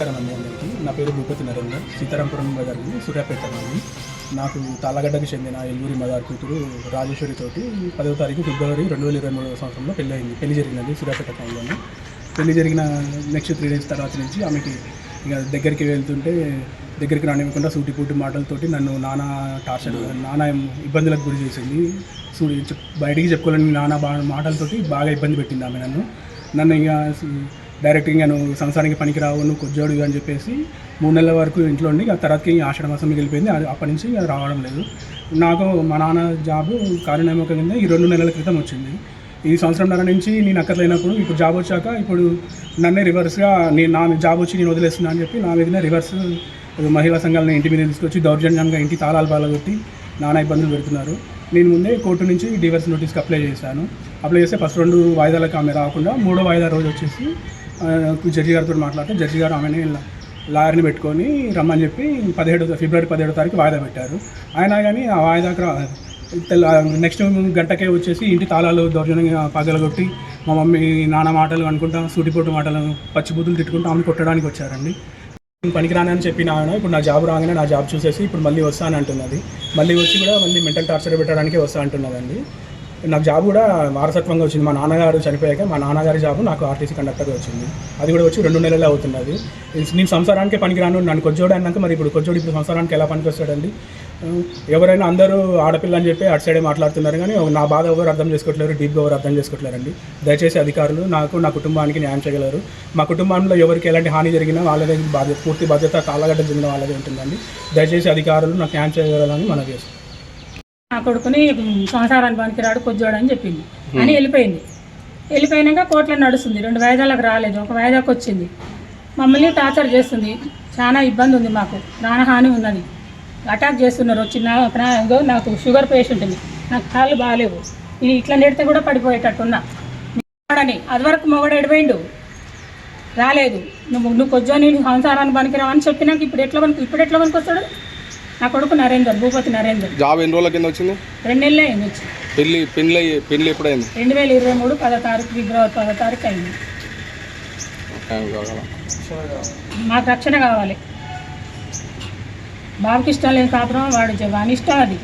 నా పేరు భూపతి నరేందర్. సీతారాంపురం బజార్కి సూర్యాపేట నుండి నాకు తాళ్ళగడ్డకు చెందిన ఎల్లూరి మదార్ కూతురు రాజేశ్వరి తోటి పదవ తారీఖు ఫిబ్రవరి రెండు వేల ఇరవై మూడవ సంవత్సరంలో పెళ్ళి అయింది పెళ్ళి జరిగినది సూర్యాపేట టౌన్లోనే. పెళ్ళి జరిగిన నెక్స్ట్ త్రీ డేస్ తర్వాత నుంచి ఆమెకి ఇక దగ్గరికి వెళ్తుంటే దగ్గరికి రానివ్వకుండా సూటిపూటి మాటలతోటి నన్ను నానా టార్చర్ నానా ఇబ్బందులకు గురి చేసింది. సూ బయటికి చెప్పుకోలేని నానా బా మాటలతోటి బాగా ఇబ్బంది పెట్టింది ఆమె నన్ను. నన్ను ఇక డైరెక్ట్గా నువ్వు సంసారానికి పనికిరావు నువ్వు కొజ్జోడు అని చెప్పేసి మూడు నెలల వరకు ఇంట్లో ఉండి ఆ తర్వాతకి ఆషాఢ మాసం అది అప్పటి నుంచి రావడం లేదు. నాకు మా నాన్న జాబ్ కార్యనియామకం కింద ఈ రెండు నెలల క్రితం వచ్చింది. ఈ సంవత్సరంన్నర నుంచి నేను అక్కర్లేనప్పుడు ఇప్పుడు జాబ్ వచ్చాక ఇప్పుడు నన్నే రివర్స్గా నేను నా జాబ్ వచ్చి నేను వదిలేస్తున్నా అని చెప్పి నా మీదనే రివర్స్ మహిళా సంఘాలను ఇంటి మీద తీసుకొచ్చి దౌర్జన్యంగా ఇంటి తాళాలు పాలగొట్టి నానా ఇబ్బందులు పెడుతున్నారు. నేను ముందే కోర్టు నుంచి డివర్స్ నోటీస్కి అప్లై చేశాను. అప్లై చేస్తే ఫస్ట్ రెండు వాయిదాలకు ఆమె రాకుండా మూడో వాయిదా రోజు వచ్చేసి జడ్జి గారితో మాట్లాడితే జడ్జి గారు ఆమెని లాయర్ని పెట్టుకొని రమ్మని చెప్పి పదిహేడు ఫిబ్రవరి పదిహేడో తారీఖు వాయిదా పెట్టారు. అయినా కానీ ఆ వాయిదాకు తెల్ల నెక్స్ట్ గంటకే వచ్చేసి ఇంటి తాళాలు దౌర్జన్యంగా పగలగొట్టి మా మమ్మీ నాన్న మాటలు అనుకుంటా సూటిపోటు మాటలు పచ్చిబూతులు తిట్టుకుంటూ ఆమెను కొట్టడానికి వచ్చారండి. నేను పనికిరానని చెప్పిన ఆయన ఇప్పుడు నా జాబ్ రాగానే నా జాబ్ చూసేసి ఇప్పుడు మళ్ళీ వస్తా అని అంటున్నది. మళ్ళీ వచ్చి కూడా మళ్ళీ మెంటల్ టార్చర్ పెట్టడానికి వస్తా అంటున్నదండి. నాకు జాబ్ కూడా వారసత్వంగా వచ్చింది. మా నాన్నగారు చనిపోయాక మా నాన్నగారి జాబ్ నాకు ఆర్టీసీ కండక్టర్గా వచ్చింది. అది కూడా వచ్చి రెండు నెలలే అవుతున్నది నేను సంసారానికి పనికిరాను. నన్ను కొజ్జోడు అన్నాక మరి ఇప్పుడు కొజ్జోడు ఇప్పుడు సంసారానికి ఎలా పనికొస్తాడండి? ఎవరైనా అందరూ ఆడపిల్ల అని చెప్పి అటు సైడే మాట్లాడుతున్నారు కానీ నా బాధ ఎవరు అర్థం చేసుకోవట్లేరు డీప్గా ఎవరు అర్థం చేసుకోవట్లేరండి. దయచేసి అధికారులు నాకు నా కుటుంబానికి న్యాయం చేయగలరు. మా కుటుంబంలో ఎవరికి ఎలాంటి హాని జరిగినా వాళ్ళదే బాధ్యత పూర్తి బాధ్యత కాళ్ళగడ్డ చెందిన వాళ్ళదే ఉంటుందండి. దయచేసి అధికారులు నాకు న్యాయం చేయగలరని మనం చేస్తాం నా కొడుకుని సంసారానికి పనికిరాడు కొద్దివాడు అని చెప్పింది. అని వెళ్ళిపోయింది. వెళ్ళిపోయినాక కోట్ల నడుస్తుంది. రెండు వాయిదాలకు రాలేదు. ఒక వాయిదాకు వచ్చింది. మమ్మల్ని టార్చర్ చేస్తుంది. చాలా ఇబ్బంది ఉంది మాకు. ప్రాణహాని ఉన్నది. అటాక్ చేస్తున్నారు. వచ్చి నా నాకు షుగర్ పేషెంట్ ఉంది. నాకు కాళ్ళు బాగాలేవు. ఇది ఇట్లా నేడితే కూడా పడిపోయేటట్టున్నా. అని అది వరకు మొగడు ఎడిపోయిండు. రాలేదు. నువ్వు నువ్వు కొద్దిగా నేను సంసారాన్ని పనికిరావు అని చెప్పినాక ఇప్పుడు ఎట్లా పనికి ఇప్పుడు ఎట్లా పనికి వస్తాడు నా కొడుకు నరేందర్ భూపతి నరేందర్. జాబ్ ఎన్ని రోజుల కింద వచ్చింది? రెండు నెలలే అయింది వచ్చి. పెళ్ళి అయ్యి- పెళ్ళి ఎప్పుడైంది? రెండు వేల ఇరవై మూడు పదో తారీఖు ఫిబ్రవరి పదో తారీఖు అయింది? మాకు రక్షణ కావాలి. బాబుకి ఇష్టం లేదు కాపురం వాడు ఇష్టం అది.